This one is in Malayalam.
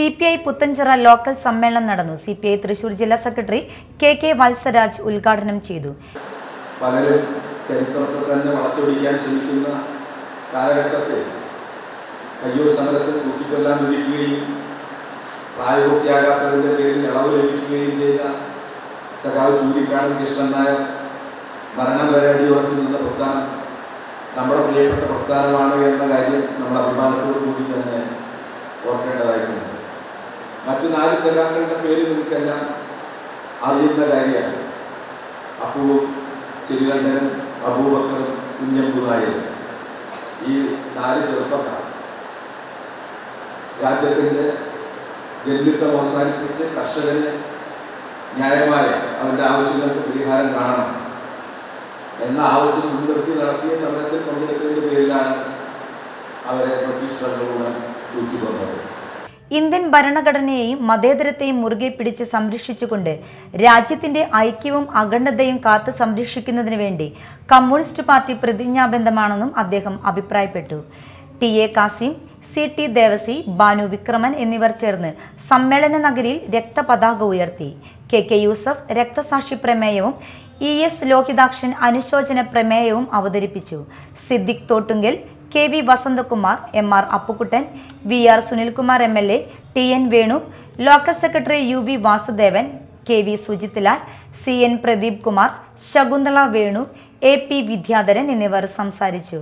C P I Puthenchira local സമ്മേളനം നടന്നു. സി പി ഐ തൃശൂർ ജില്ലാ സെക്രട്ടറി കെ കെ വത്സരാജ് ഉദ്ഘാടനം ചെയ്തു. പേരിൽ ചെയ്ത നമ്മുടെ പ്രിയപ്പെട്ട പ്രസ്ഥാനമാണ് എന്ന കാര്യം നമ്മുടെ അഭിമാനത്തോട് കൂടി മറ്റു നാല് സഖാക്കളുടെ പേര് നിങ്ങൾക്കെല്ലാം അറിയുന്ന കാര്യമാണ്. അപ്പൂ ചെരുകണ്ഠനും അബൂബക്കറും കുഞ്ഞമ്പുനായരും ഈ നാല് ചെറുപ്പക്കാർ. രാജ്യത്തിന്റെ ജന്മിത്വം അവസാനിപ്പിച്ച് കർഷകന് ന്യായമായ അവന്റെ ആവശ്യങ്ങൾക്ക് പരിഹാരം കാണണം. എന്ന ആവശ്യം മുൻനിർത്തി നടത്തിയ സമരത്തിൽ പങ്കെടുത്തതിന്റെ പേരിലാണ് അവരെ ബ്രിട്ടീഷ് ഭരണകൂടം തൂക്കിക്കൊന്നത്. ഇന്ത്യൻ ഭരണഘടനയെയും മതേതരത്തെയും മുറുകെ പിടിച്ച് സംരക്ഷിച്ചുകൊണ്ട് രാജ്യത്തിന്റെ ഐക്യവും അഖണ്ഡതയും കാത്തു സംരക്ഷിക്കുന്നതിന് വേണ്ടി കമ്മ്യൂണിസ്റ്റ് പാർട്ടി പ്രതിജ്ഞാബദ്ധമാണെന്നും അദ്ദേഹം അഭിപ്രായപ്പെട്ടു. T A Kasim C T Devassy Banu Vikraman എന്നിവർ ചേർന്ന് സമ്മേളന നഗരിയിൽ രക്തപതാക ഉയർത്തി. കെ കെ യൂസഫ് രക്തസാക്ഷി പ്രമേയവും ഇ എസ് ലോഹിതാക്ഷൻ അനുശോചന പ്രമേയവും അവതരിപ്പിച്ചു. Siddique Thottungal K V Vasanthakumar M R Appukuttan V R Sunilkumar M L A T N Venu local secretary U V Vasudevan K V Sujithlal C N Pradeep Kumar Shakunthala Venu A P Vidyadharan എന്നിവർ സംസാരിച്ചു.